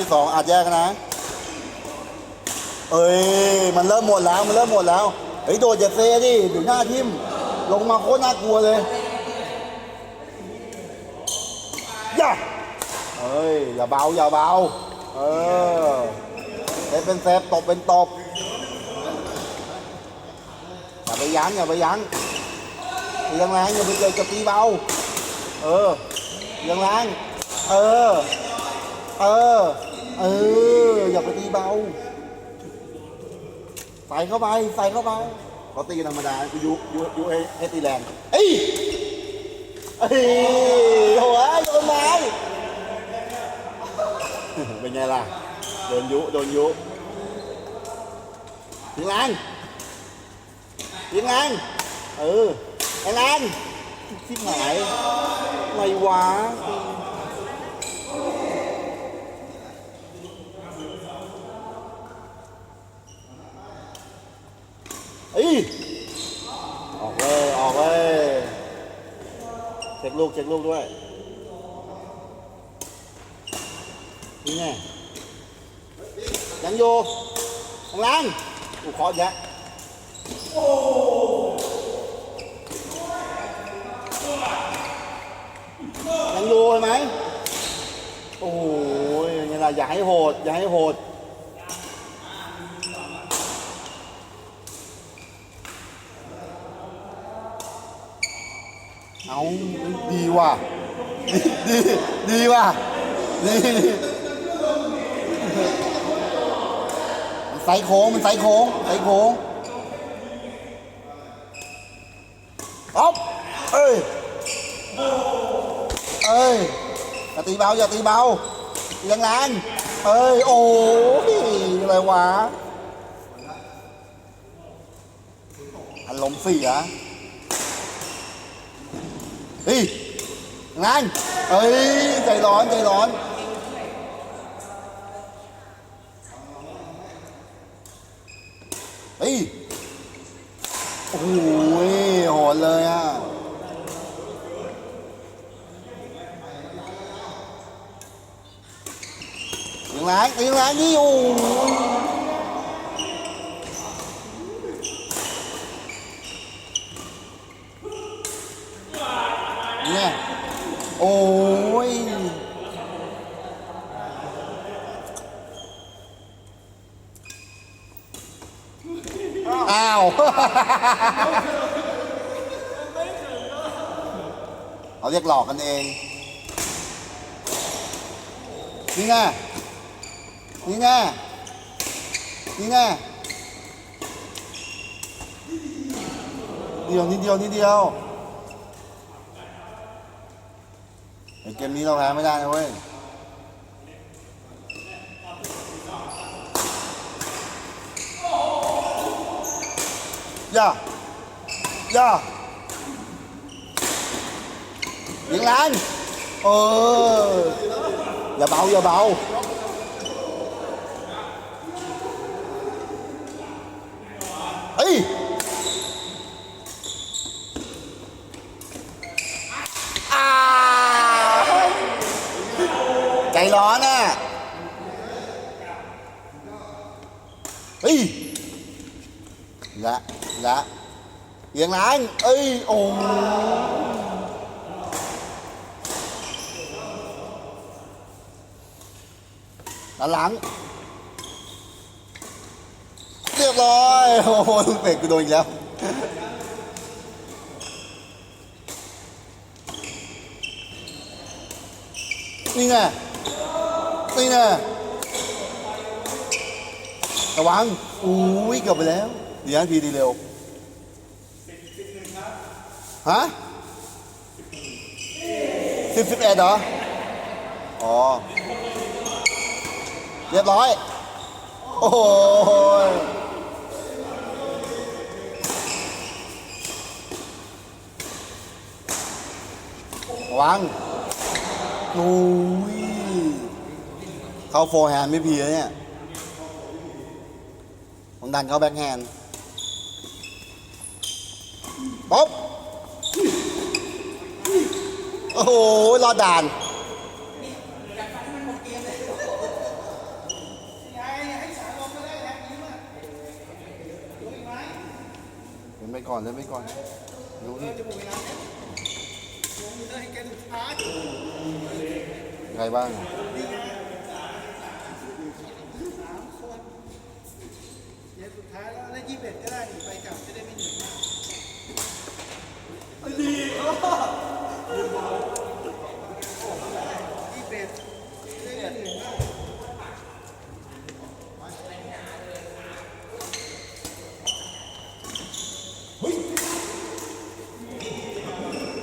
ที่สองอาจแยกนะ เอ้ย มันเริ่มหมดแล้ว มันเริ่มหมดแล้ว เฮ้ย โดดอย่าเซ่ดิเดี๋ยวหน้าทิม ลงมาโคตรน่ากลัวเลยย่าเอ้ย อย่าเบา อย่าเบา เออเซฟเป็นเซฟตบเป็นตบ อย่าไปยั้ง อย่าไปยั้งตีแรงอย่าไปเลยจะตีเบา เออยังแรงเออ เออ เออ อย่าไปตีเบา ใส่เข้าไป ใส่เข้าไปเขาตีกันธรรมดากูยุยุยุให้ให้ตีแรง เอ้ยเอ้ยโอ้ยโดนไม้เป็นไงล่ะ โดนยุ โดนยุตีแรงตีแรงเออไอ้แรงที่หายอะไรวะ เอ้ยออกเลยออกเลยเช็คลูกเช็คลูกด้วยนี่ไงยังอยู่ข้างล่างกูขอแยะยังอยู่เห็นไหมโอ้โหยังไงล่ะอย่าให้โหดอย่าให้โหด เอาดีว่ะดีดีดีว่ะดีมันไซโค้งมันไซโค้งไซโค้งอ๊อบเอ้ยเอ้ยอย่าตีเบาอย่าตีเบาตีแรงๆเอ้ยโอ้ยอะไรวะอารมณ์เสีย เฮ้ยงานเอ้ย ใจร้อน ใจร้อนเฮ้ย โอ้โหโหดเลยอะยังแรงยังแรงนี่โอ้ เนี่ย โอ้ย อ้าว เขาเรียกหลอกกันเอง นี่ไง นี่ไง นี่ไงเดียวนิดเดียวนิดเดียว ไอเกมนี้เราแพ้ไม่ได้นะเว้ยย่าย่ายิงแรงเอออย่าเบาอย่าเบา เฮ้ย อ่า ใจร้อนอะเฮ้ยละละเอียงล้างเอ้ย โอ้ด้านหลัง เรียบร้อย โอ้โหลูกเป็ดกูโดนอีกแล้วนี่ไง นี่ไงระวังอุ้ยเกือบไปแล้วเดี๋ยวทีดีเร็วฮะสิบสิบเอ็ดเหรอ อ๋อ เรียบร้อย โอ้โหระวังโอ้ย เข้าโฟร์แฮนด์ไม่พีแล้เนี่ย ผมดันเข้าแบ็คแฮนด์ป๊อบโอ้โห รอด่านเห็นไปก่อนเลยไไปก่อนรู้นี่ใครบ้าง ดี๋ยวสุดท้ายแล้วแล้ยี่สิบเอ็ดก็ได้นี่ไปกลับจะได้ไม่เหนื่อยมาก